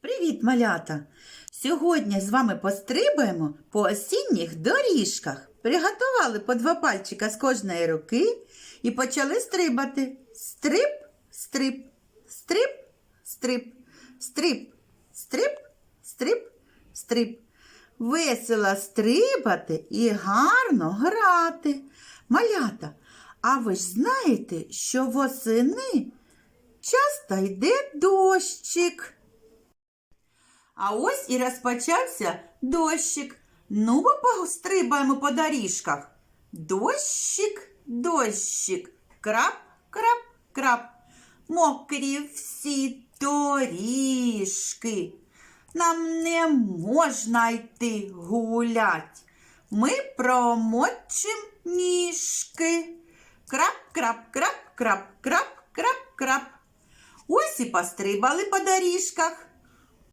Привіт, малята! Сьогодні з вами пострибаємо по осінніх доріжках. Приготували по два пальчика з кожної руки і почали стрибати. Стрип, стрип, стрип, стрип, стрип, стрип, стрип, стрип. Весело стрибати і гарно грати. Малята, а ви ж знаєте, що восени часто йде дощик. А ось і розпочався дощик. Ну, бо пострибаємо по доріжках. Дощик, дощик, крап, крап, крап. Мокрі всі доріжки. Нам не можна йти гулять. Ми промочим ніжки. Крап, крап, крап, крап, крап, крап, крап. Ось і пострибали по доріжках.